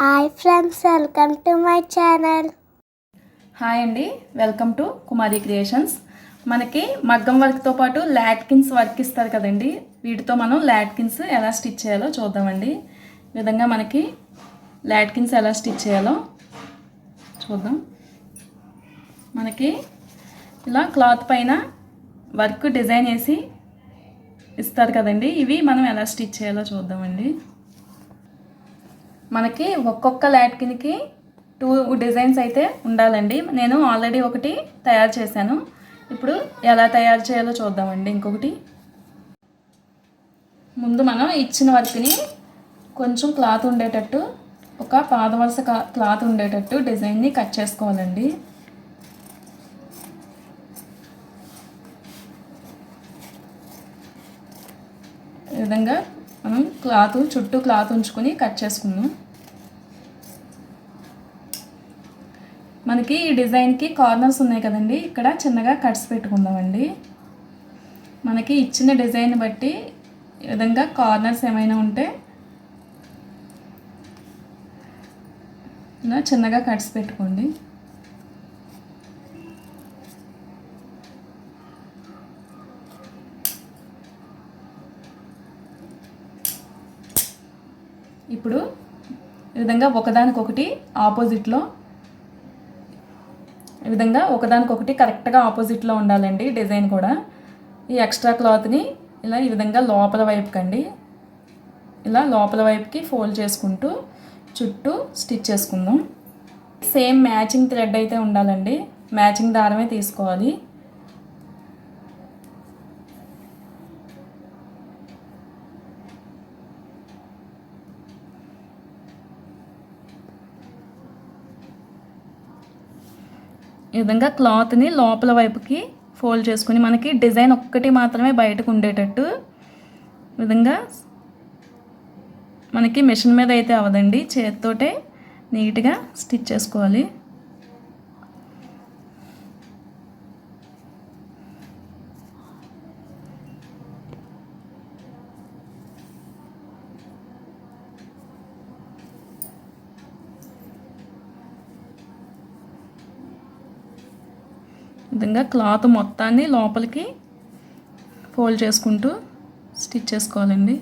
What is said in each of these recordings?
Hi friends welcome to my channel. Hi అండి welcome to Kumari creations. మనకి మగ్గం వర్క్తో పాటు లాట్కిన్స్ వర్క్ ఇస్తారు కదండి వీటితో మనం లాట్కిన్స్ ఎలా స్టిచ్ చేయాలో చూద్దామండి. ఈ విధంగా మనకి లాట్కిన్స్ ఎలా స్టిచ్ చేయాలో చూద్దాం. మనకి ఇలా క్లాత్ పైన వర్క్ డిజైన్ వేసి ఇస్తారు కదండి ఇవి మనం ఎలా స్టిచ్ చేయాలో చూద్దామండి. మనకి ఒక్కొక్క లాట్కిన్కి టూ డిజైన్స్ అయితే ఉండాలండి. నేను ఆల్రెడీ ఒకటి తయారు చేశాను. ఇప్పుడు ఎలా తయారు చేయాలో చూద్దామండి ఇంకొకటి. ముందు మనం ఇచ్చిన వర్క్ని కొంచెం క్లాత్ ఉండేటట్టు ఒక పాదవలస క్లాత్ ఉండేటట్టు డిజైన్ని కట్ చేసుకోవాలండి. ఈ విధంగా క్లాత్ చుట్టూ క్లాత్ ఉంచుకొని కట్ చేసుకుందాం. మనకి ఈ డిజైన్కి కార్నర్స్ ఉన్నాయి కదండి ఇక్కడ చిన్నగా కట్స్ పెట్టుకుందామండి. మనకి ఇచ్చిన డిజైన్ బట్టి విధంగా కార్నర్స్ ఏమైనా ఉంటే ఇలా చిన్నగా కట్స్ పెట్టుకోండి. ఇప్పుడు ఈ విధంగా ఒకదానికొకటి ఆపోజిట్లో ఈ విధంగా ఒకదానికొకటి కరెక్ట్గా ఆపోజిట్లో ఉండాలండి డిజైన్ కూడా. ఈ ఎక్స్ట్రా క్లాత్ని ఇలా ఈ విధంగా లోపల వైపుకండి. ఇలా లోపల వైపుకి ఫోల్డ్ చేసుకుంటూ చుట్టూ స్టిచ్ చేసుకుందాం. సేమ్ మ్యాచింగ్ థ్రెడ్ అయితే ఉండాలండి. మ్యాచింగ్ దారమే తీసుకోవాలి. ఈ విధంగా క్లాత్ని లోపల వైపుకి ఫోల్డ్ చేసుకుని మనకి డిజైన్ ఒక్కటి మాత్రమే బయటకు ఉండేటట్టు విధంగా మనకి మిషన్ మీద అయితే అవదండి. చేతితోటే నీట్గా స్టిచ్ చేసుకోవాలి. విధంగా క్లాత్ మొత్తాన్ని లోపలికి ఫోల్డ్ చేసుకుంటూ స్టిచ్ చేసుకోవాలండి.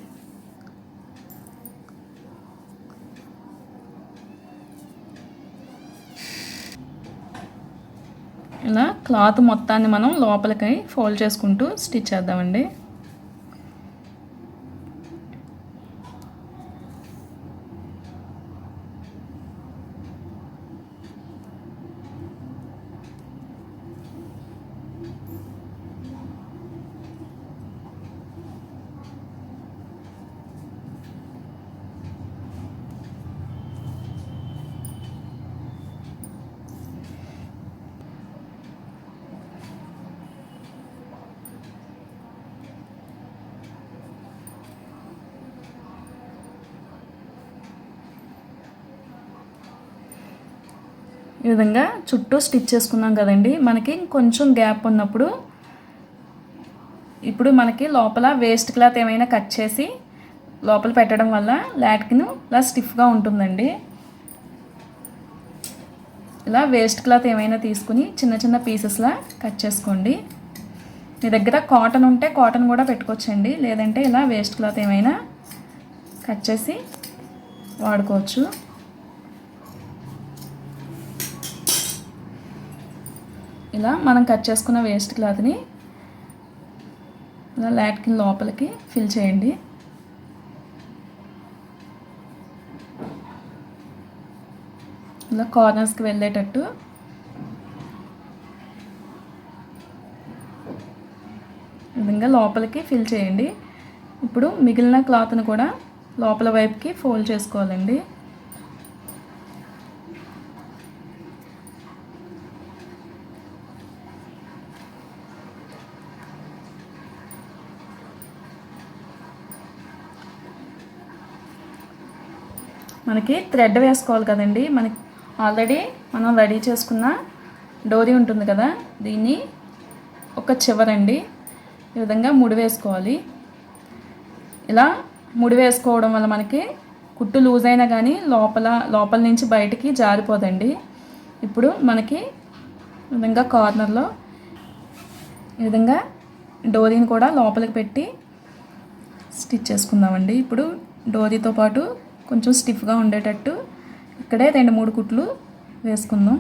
ఇలా క్లాత్ మొత్తాన్ని మనం లోపలికి ఫోల్డ్ చేసుకుంటూ స్టిచ్ చేద్దామండి. ఈ విధంగా చుట్టూ స్టిచ్ చేసుకున్నాం కదండి. మనకి కొంచెం గ్యాప్ ఉన్నప్పుడు ఇప్పుడు మనకి లోపల వేస్ట్ క్లాత్ ఏమైనా కట్ చేసి లోపల పెట్టడం వల్ల లాట్కిను ఇలా స్టిఫ్గా ఉంటుందండి. ఇలా వేస్ట్ క్లాత్ ఏమైనా తీసుకుని చిన్న చిన్న పీసెస్లా కట్ చేసుకోండి. మీ దగ్గర కాటన్ ఉంటే కాటన్ కూడా పెట్టుకోవచ్చండి. లేదంటే ఇలా వేస్ట్ క్లాత్ ఏమైనా కట్ చేసి వాడుకోవచ్చు. ఇలా మనం కట్ చేసుకున్న వేస్ట్ క్లాత్ని ఇలా లాట్కిన్ లోపలికి ఫిల్ చేయండి. ఇలా కార్నర్స్కి వెళ్ళేటట్టు విధంగా లోపలికి ఫిల్ చేయండి. ఇప్పుడు మిగిలిన క్లాత్ని కూడా లోపల వైపుకి ఫోల్డ్ చేసుకోవాలండి. మనకి థ్రెడ్ వేసుకోవాలి కదండి. మనకి ఆల్రెడీ మనం రెడీ చేసుకున్న డోరీ ఉంటుంది కదా దీన్ని ఒక చివరండి. ఈ విధంగా ముడి వేసుకోవాలి. ఇలా ముడి వేసుకోవడం వల్ల మనకి కుట్టు లూజ్ అయినా కానీ లోపల లోపల నుంచి బయటికి జారిపోదండి. ఇప్పుడు మనకి ఈ విధంగా కార్నర్లో ఈ విధంగా డోరీని కూడా లోపలికి పెట్టి స్టిచ్ చేసుకుందామండి. ఇప్పుడు డోరీతో పాటు కొంచెం స్టిఫ్గా ఉండేటట్టు ఇక్కడే రెండు మూడు కుట్లు వేసుకుందాం.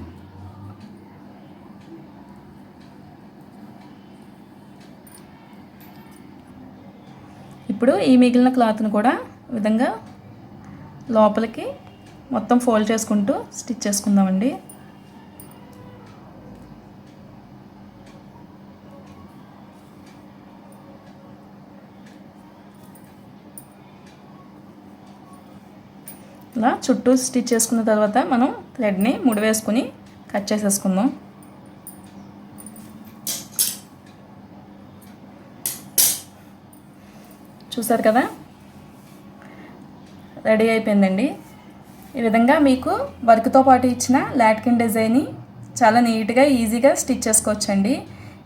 ఇప్పుడు ఈ మిగిలిన క్లాత్ని కూడా విధంగా లోపలికి మొత్తం ఫోల్డ్ చేసుకుంటూ స్టిచ్ చేసుకుందామండి. ఇలా చుట్టూ స్టిచ్ చేసుకున్న తర్వాత మనం థ్రెడ్ని ముడి వేసుకుని కట్ చేసేసుకుందాం. చూసారు కదా? రెడీ అయిపోయిందండి. ఈ విధంగా మీకు వర్క్తో పాటు ఇచ్చిన లాట్కిన్ డిజైన్ని చాలా నీట్గా ఈజీగా స్టిచ్ చేసుకోవచ్చండి.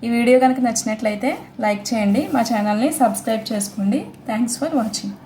ఈ వీడియో కనుక నచ్చినట్లయితే లైక్ చేయండి. మా ఛానల్ని సబ్స్క్రైబ్ చేసుకోండి. Thanks for watching.